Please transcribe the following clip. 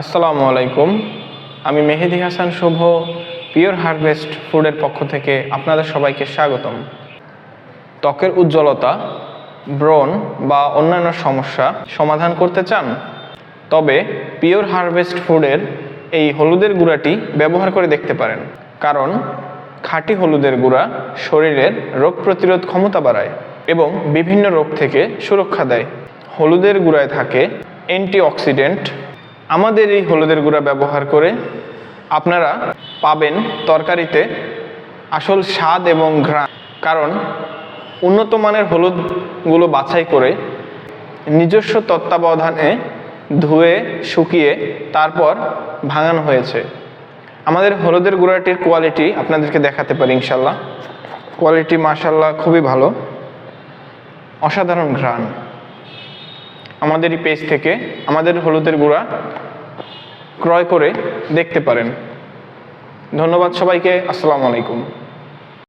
আসসালামু আলাইকুম। আমি মেহেদি হাসান শুভ, পিওর হারভেস্ট ফুডের পক্ষ থেকে আপনাদের সবাইকে স্বাগতম। ত্বকের উজ্জ্বলতা, ব্রণ বা অন্যান্য সমস্যা সমাধান করতে চান? তবে পিওর হারভেস্ট ফুডের এই হলুদের গুঁড়াটি ব্যবহার করে দেখতে পারেন, কারণ খাঁটি হলুদের গুঁড়া শরীরের রোগ প্রতিরোধ ক্ষমতা বাড়ায় এবং বিভিন্ন রোগ থেকে সুরক্ষা দেয়। হলুদের গুঁড়ায় থাকে অ্যান্টিঅক্সিডেন্ট আমাদের এই হলুদের গুঁড়া ব্যবহার করে আপনারা পাবেন তরকারিতে আসল স্বাদ এবং ঘ্রাণ। কারণ উন্নত মানের হলুদগুলো বাছাই করে নিজস্ব তত্ত্বাবধানে ধুয়ে, শুকিয়ে তারপর ভাঙানো হয়েছে। আমাদের হলুদের গুঁড়াটির কোয়ালিটি আপনাদেরকে দেখাতে পারি ইনশাল্লাহ কোয়ালিটি মাশাল্লাহ খুবই ভালো। অসাধারণ ঘ্রাণ। আমাদের এই পেজ থেকে আমাদের হলুদের গুঁড়া ক্রয় করে দেখতে পারেন। ধন্যবাদ সবাইকে। আসসালামু আলাইকুম।